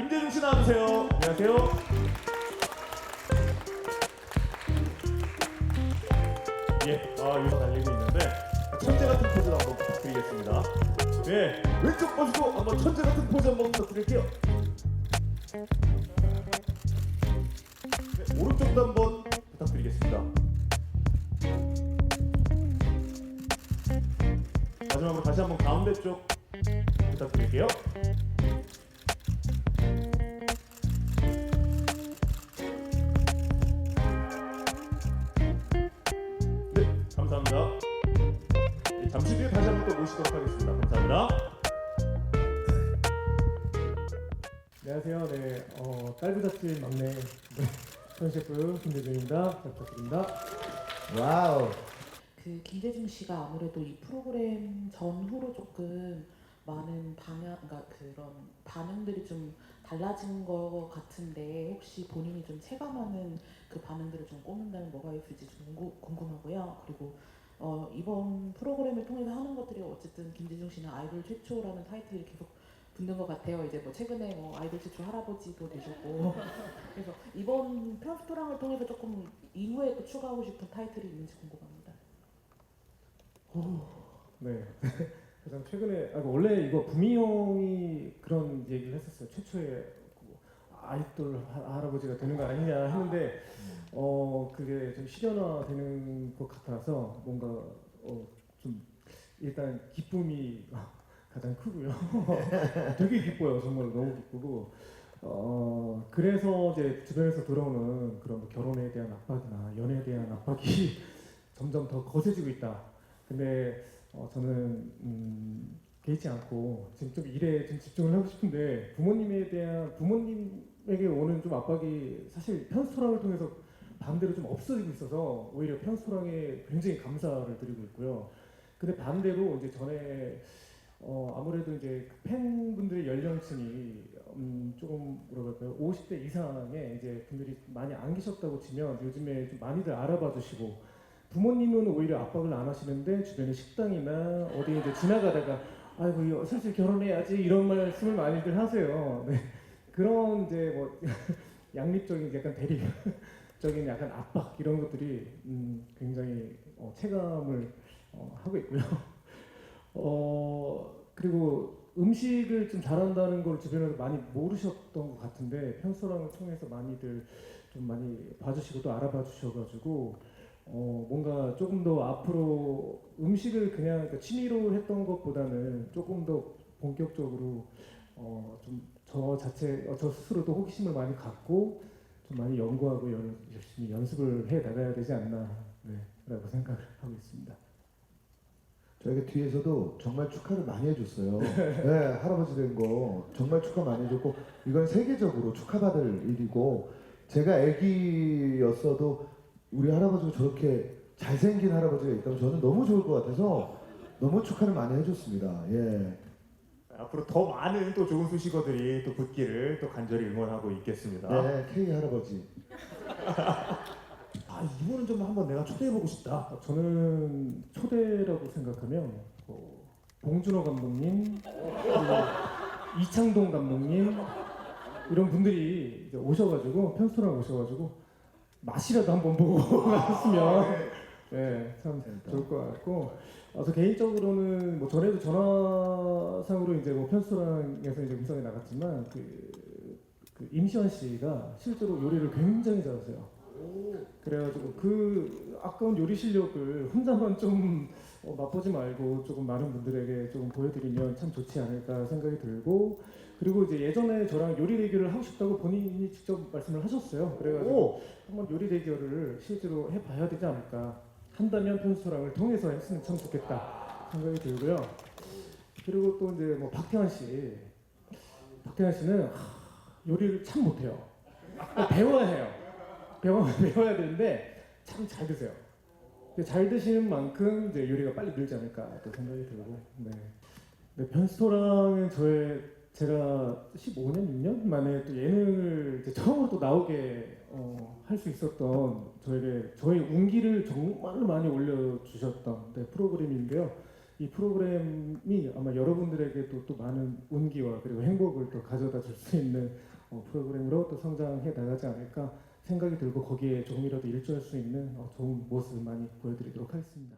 김대중 씨 나와주세요. 안녕하세요. 예, 아, 요즘 달리고 있는데 천재 같은 포즈 한번 부탁드리겠습니다. 네, 왼쪽 보시고 한번 천재 같은 포즈 한번 부탁드릴게요. 네, 오른쪽도 한번 부탁드리겠습니다. 마지막으로 다시 한번 가운데 쪽 부탁드릴게요. 모시도록 하겠습니다. 감사합니다. 안녕하세요. 네, 어, 딸부잣집 막내 네, 현 셰프 김대중입니다. 잘 부탁드립니다. 와우. 그 김대중 씨가 아무래도 이 프로그램 전후로 조금 많은 방향, 그러니까 그런 반응들이 좀 달라진 것 같은데 혹시 본인이 좀 체감하는 그 반응들을 좀 꼽는다면 뭐가 있을지 좀 궁금- 궁금하고요. 그리고 어, 이번 프로그램을 통해서 하는 것들이 어쨌든 김대중 씨는 아이돌 최초라는 타이틀이 계속 붙는 것 같아요. 이제 뭐 최근에 뭐 아이돌 최초 할아버지도 되셨고 그래서 이번 편스토랑을 통해서 조금 이후에 또 추가하고 싶은 타이틀이 있는지 궁금합니다. 네. 가장 최근에 아, 원래 이거 부미 형이 그런 얘기를 했었어요. 최초의 그 아이돌 하- 할아버지가 되는 거 아니냐 했는데 어 그게 좀 실현화되는 것 같아서 뭔가 어좀 일단 기쁨이 가장 크고요. 되게 기뻐요. 정말 너무 기쁘고 어 그래서 이제 주변에서 들어오는 그런 뭐 결혼에 대한 압박이나 연애에 대한 압박이 점점 더 거세지고 있다. 근데 어, 저는 음, 개의치 않고 지금 좀 일에 좀 집중을 하고 싶은데 부모님에 대한 부모님 에게 오는 좀 압박이 사실 편스토랑을 통해서 반대로 좀 없어지고 있어서 오히려 편스토랑에 굉장히 감사를 드리고 있고요. 근데 반대로 이제 전에 어, 아무래도 이제 그 팬분들의 연령층이 음, 조금 뭐라 그럴까요? 50대 이상의 이제 분들이 많이 안 계셨다고 치면 요즘에 좀 많이들 알아봐 주시고 부모님은 오히려 압박을 안 하시는데 주변에 식당이나 어디 이제 지나가다가 아이고 슬슬 결혼해야지 이런 말씀을 많이들 하세요. 네. 그런 이제 뭐 양립적인 약간 대립적인 약간 압박 이런 것들이 음, 굉장히 어, 체감을 어, 하고 있고요. 어 그리고 음식을 좀 잘한다는 걸 주변에서 많이 모르셨던 것 같은데 편소랑을 통해서 많이들 좀 많이 봐주시고 또 알아봐 주셔가지고 어 뭔가 조금 더 앞으로 음식을 그냥 그러니까 취미로 했던 것보다는 조금 더 본격적으로 어 좀 저 자체 어, 저 스스로도 호기심을 많이 갖고 좀 많이 연구하고 연, 열심히 연습을 해 나가야 되지 않나 네 라고 생각을 하고 있습니다. 저에게 뒤에서도 정말 축하를 많이 해줬어요. 네, 할아버지 된 거 정말 축하 많이 해줬고 이건 세계적으로 축하받을 일이고 제가 아기였어도 우리 할아버지가 저렇게 잘생긴 할아버지가 있다면 저는 너무 좋을 것 같아서 너무 축하를 많이 해줬습니다. 예. 앞으로 더 많은 또 좋은 수식어들이 또 붙기를 또 간절히 응원하고 있겠습니다. 네, K 할아버지. 아 이분은 좀 한번 내가 초대해보고 싶다. 어, 저는 초대라고 생각하면 뭐 봉준호 감독님, 그리고 이창동 감독님 이런 분들이 이제 오셔가지고 편스토랑 오셔가지고 맛이라도 한번 보고 갔으면 네, 참 좋을 것 같고. 어, 저 개인적으로는 뭐 전에도 전화상으로 이제 뭐 편스토랑에서 이제 음성이 나갔지만 그, 그 임시완 씨가 실제로 요리를 굉장히 잘하세요. 그래가지고 그 아까운 요리 실력을 혼자만 좀 어, 맛보지 말고 조금 많은 분들에게 좀 보여드리면 참 좋지 않을까 생각이 들고. 그리고 이제 예전에 저랑 요리 대결을 하고 싶다고 본인이 직접 말씀을 하셨어요. 그래가지고 오, 한번 요리 대결을 실제로 해봐야 되지 않을까 한다면 편수랑을 통해서 했으면 참 좋겠다 생각이 들고요. 그리고 또 이제 뭐 박태환 씨, 박태환 씨는 하, 요리를 참 못해요. 배워야 해요. 배워 배워야 되는데 참 잘 드세요. 잘 드시는 만큼 이제 요리가 빨리 늘지 않을까 또 생각이 들고. 네. 네 편스토랑은 저의 제가 15년, 6년 만에 또 예능을 처음으로 또 나오게 어, 할 수 있었던 저에게 저의 운기를 정말 많이 올려주셨던 네, 프로그램인데요. 이 프로그램이 아마 여러분들에게도 또 많은 운기와 그리고 행복을 또 가져다 줄 수 있는 어, 프로그램으로 또 성장해 나가지 않을까 생각이 들고 거기에 조금이라도 일조할 수 있는 어, 좋은 모습 많이 보여드리도록 하겠습니다.